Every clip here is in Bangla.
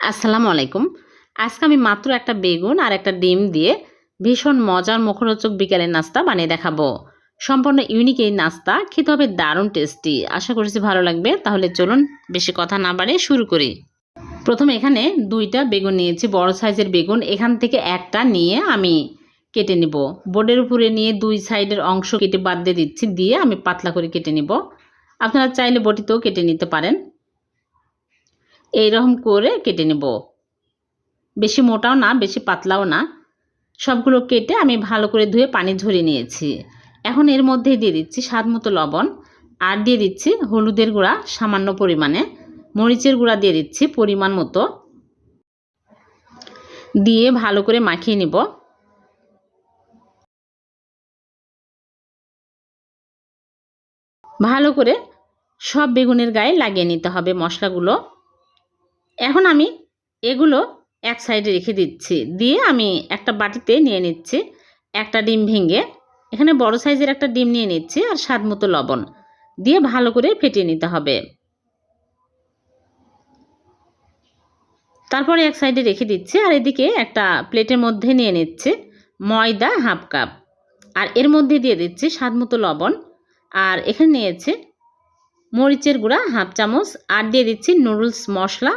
আসসালামু আলাইকুম। আজকে আমি মাত্র একটা বেগুন আর একটা ডিম দিয়ে ভীষণ মজার মুখরোচক বিকেলের নাস্তা বানিয়ে দেখাবো। সম্পূর্ণ ইউনিক এই নাস্তা, খেতে হবে দারুণ টেস্টি আশা করছি ভালো লাগবে, তাহলে চলুন বেশি কথা না বাড়িয়ে শুরু করি। প্রথমে এখানে দুইটা বেগুন নিয়েছি, বড় সাইজের বেগুন। এখান থেকে একটা নিয়ে আমি কেটে নিব। বোর্ডের উপরে নিয়ে দুই সাইডের অংশ কেটে বাদ দিয়ে দিচ্ছি, দিয়ে আমি পাতলা করে কেটে নিব। আপনারা চাইলে বটিতেও কেটে নিতে পারেন। এইরকম করে কেটে নেব। বেশি মোটাও না, বেশি পাতলাও না। সবগুলো কেটে আমি ভালো করে ধুয়ে পানি ঝরিয়ে নিয়েছি। এখন এর মধ্যে দিয়ে দিচ্ছি স্বাদ মতো লবণ আর দিয়ে দিচ্ছি হলুদের গুঁড়া সামান্য পরিমাণে। মরিচের গুঁড়া দিয়ে দিচ্ছি পরিমাণ মতো। দিয়ে ভালো করে মাখিয়ে নিব। ভালো করে সব বেগুনের গায়ে লাগিয়ে নিতে হবে মশলাগুলো। এখন আমি এগুলো এক সাইডে রেখে দিচ্ছি। দিয়ে আমি একটা বাটিতে নিয়ে নিচ্ছি একটা ডিম ভেঙে। এখানে বড় সাইজের একটা ডিম নিয়ে নিচ্ছি আর স্বাদ মতো লবণ। দিয়ে ভালো করে ফেটিয়ে নিতে হবে। তারপরে এক সাইডে রেখে দিচ্ছি আর এদিকে একটা প্লেটের মধ্যে নিয়ে নিচ্ছে ময়দা হাফ কাপ। আর এর মধ্যে দিয়ে দিচ্ছি স্বাদ মতো লবণ। আর এখানে নিয়েছে মরিচের গুঁড়া হাফ চামচ। আর দিয়ে দিচ্ছি নুডলস মশলা।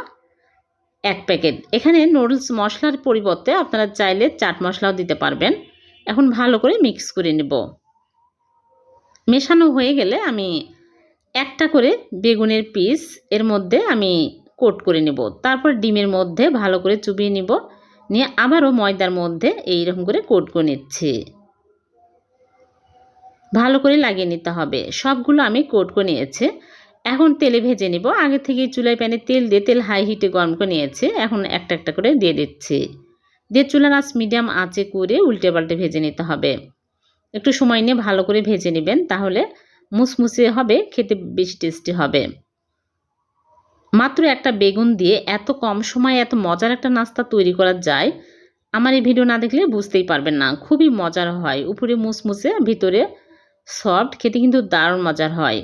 এক প্যাকেট। এখানে নুডলস মশলার পরিবর্তে আপনারা চাইলে চাট মশলাও দিতে পারবেন। এখন ভালো করে মিক্স করে নেব। মেশানো হয়ে গেলে আমি একটা করে বেগুনের পিস এর মধ্যে আমি কোট করে নেব। তারপর ডিমের মধ্যে ভালো করে চুবিয়ে নিব। নিয়ে আবারও ময়দার মধ্যে এই রকম করে কোট করে নিচ্ছি। ভালো করে লাগিয়ে নিতে হবে। সবগুলো আমি কোট করে নিয়েছি। এখন তেলে ভেজে নিব। আগে থেকে চুলায় প্যানে তেল দিয়ে তেল হাই হিটে গরম করে নিয়েছে। এখন একটা একটা করে দিয়ে দিচ্ছি। দিয়ে চুলার আঁচ মিডিয়াম আঁচে করে উল্টে পাল্টে ভেজে নিতে হবে। একটু সময় নিয়ে ভালো করে ভেজে নেবেন, তাহলে মুসমুসে হবে, খেতে বেশি টেস্টি হবে। মাত্র একটা বেগুন দিয়ে এত কম সময়ে এত মজার একটা নাস্তা তৈরি করা যায়, আমার এই ভিডিও না দেখলে বুঝতেই পারবেন না। খুবই মজার হয়। উপরে মুসমুসে, ভিতরে সফট, খেতে কিন্তু দারুণ মজার হয়।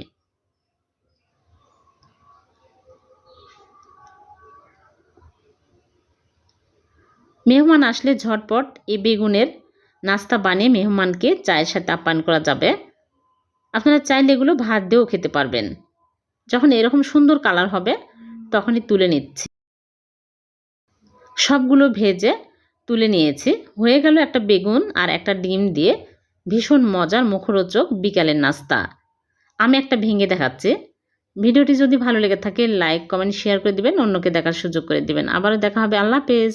মেহমান আসলে ঝটপট এই বেগুনের নাস্তা বানিয়ে মেহমানকে চায়ের সাথে আপ্যায়ন করা যাবে। আপনারা চাইলে এগুলো ভাত দিয়েও খেতে পারবেন। যখন এরকম সুন্দর কালার হবে, তখনই তুলে নিচ্ছি। সবগুলো ভেজে তুলে নিয়েছি। হয়ে গেল একটা বেগুন আর একটা ডিম দিয়ে ভীষণ মজার মুখরোচক বিকালের নাস্তা। আমি একটা ভেঙে দেখাচ্ছি। ভিডিওটি যদি ভালো লেগে থাকে, লাইক, কমেন্ট, শেয়ার করে দিবেন। অন্যকে দেখার সুযোগ করে দিবেন। আবারও দেখা হবে। আল্লাহ হাফেজ।